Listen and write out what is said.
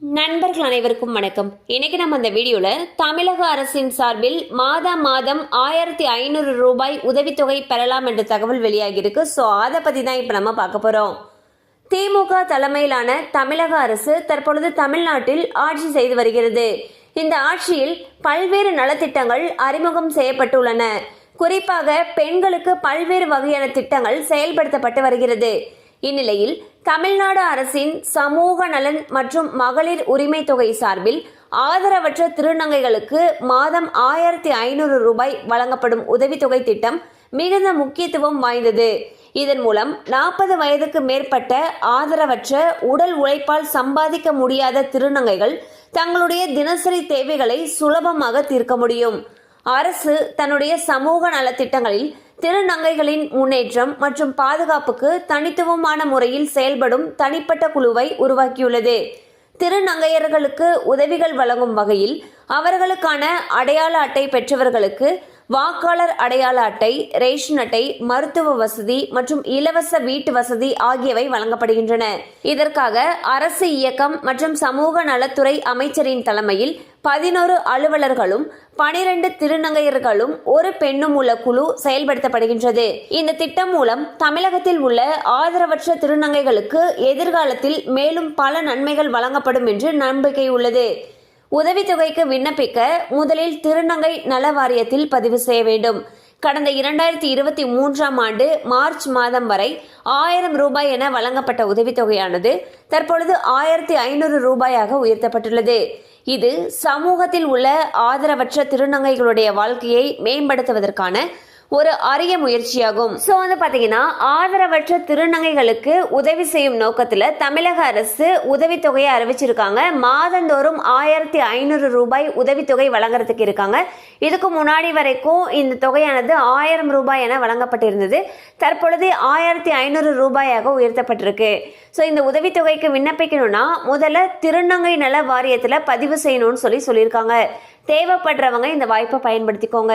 நண்பர்கள் அனைவருக்கும் வணக்கம். இன்னைக்கு நம்ம அந்த வீடியோல தமிழக அரசின் சார்பில் மாதா மாதம் ஆயிரத்தி ஐநூறு ரூபாய் உதவித்தொகை பெறலாம் என்ற தகவல் வெளியாகியிருக்கு. ஸோ அதை பத்தி தான் இப்போ நம்ம பார்க்க போறோம். திமுக தலைமையிலான தமிழக அரசு தற்பொழுது தமிழ்நாட்டில் ஆட்சி செய்து வருகிறது. இந்த ஆட்சியில் பல்வேறு நலத்திட்டங்கள் அறிமுகம் செய்யப்பட்டுள்ளன. குறிப்பாக பெண்களுக்கு பல்வேறு வகையான திட்டங்கள் செயல்படுத்தப்பட்டு வருகிறது. இந்நிலையில் தமிழ்நாடு அரசின் சமூக நலன் மற்றும் மகளிர் உரிமை தொகை சார்பில் ஆதரவற்ற திருநங்கைகளுக்கு மாதம் ஆயிரத்தி ஐநூறு ரூபாய் வழங்கப்படும் உதவித்தொகை திட்டம் மிகுந்த முக்கியத்துவம் வாய்ந்தது. இதன் மூலம் நாற்பது வயதுக்கு மேற்பட்ட ஆதரவற்ற உடல் உழைப்பால் சம்பாதிக்க முடியாத திருநங்கைகள் தங்களுடைய தினசரி தேவைகளை சுலபமாக தீர்க்க முடியும். அரசு தன்னுடைய சமூக நலத்திட்டங்களில் திருநங்கைகளின் முன்னேற்றம் மற்றும் பாதுகாப்புக்கு தனித்துவமான முறையில் செயல்படும் தனிப்பட்ட குழுவை உருவாக்கியுள்ளது. திருநங்கையர்களுக்கு உதவிகள் வழங்கும் வகையில் அவர்களுக்கான அடையாள அட்டை பெற்றவர்களுக்கு வாக்காளர் அடையாள அட்டை ரேஷன் அட்டை மருத்துவ வசதி மற்றும் இலவச வீட்டு வசதி ஆகியவை வழங்கப்படுகின்றன. இதற்காக அரசு இயக்கம் மற்றும் சமூக நலத்துறை அமைச்சரின் தலைமையில் பதினோரு அலுவலர்களும் பனிரெண்டு திருநங்கையர்களும் ஒரு பெண்ணும் உள்ள குழு செயல்படுத்தப்படுகின்றது. இந்த திட்டம் மூலம் தமிழகத்தில் உள்ள ஆதரவற்ற திருநங்கைகளுக்கு எதிர்காலத்தில் மேலும் பல நன்மைகள் வழங்கப்படும் என்று நம்பிக்கை உள்ளது. உதவித்தொகைக்கு விண்ணப்பிக்க முதலில் திருநங்கை நல வாரியத்தில் பதிவு செய்ய வேண்டும். கடந்த இரண்டாயிரத்தி இருபத்தி மூன்றாம் ஆண்டு மார்ச் மாதம் வரை ஆயிரம் ரூபாய் என வழங்கப்பட்ட உதவித்தொகையானது தற்பொழுது ஆயிரத்தி ஐநூறு ரூபாயாக உயர்த்தப்பட்டுள்ளது. இது சமூகத்தில் உள்ள ஆதரவற்ற திருநங்கைகளுடைய வாழ்க்கையை மேம்படுத்துவதற்கான ஒரு அரிய முயற்சியாகும். ஸோ வந்து பார்த்தீங்கன்னா ஆதரவற்ற திருநங்கைகளுக்கு உதவி செய்யும் நோக்கத்தில் தமிழக அரசு உதவித்தொகையை அறிவிச்சிருக்காங்க. மாதந்தோறும் ஆயிரத்தி ஐநூறு ரூபாய் உதவித்தொகை வழங்குறதுக்கு இருக்காங்க. இதுக்கு முன்னாடி வரைக்கும் இந்த தொகையானது ஆயிரம் ரூபாய் என வழங்கப்பட்டிருந்தது. தற்பொழுது ஆயிரத்தி ஐநூறு ரூபாயாக உயர்த்தப்பட்டிருக்கு. ஸோ இந்த உதவித்தொகைக்கு விண்ணப்பிக்கணும்னா முதல்ல திருநங்கை நல வாரியத்தில் பதிவு செய்யணும்னு சொல்லி சொல்லியிருக்காங்க. தேவைப்படுறவங்க இந்த வாய்ப்பை பயன்படுத்திக்கோங்க.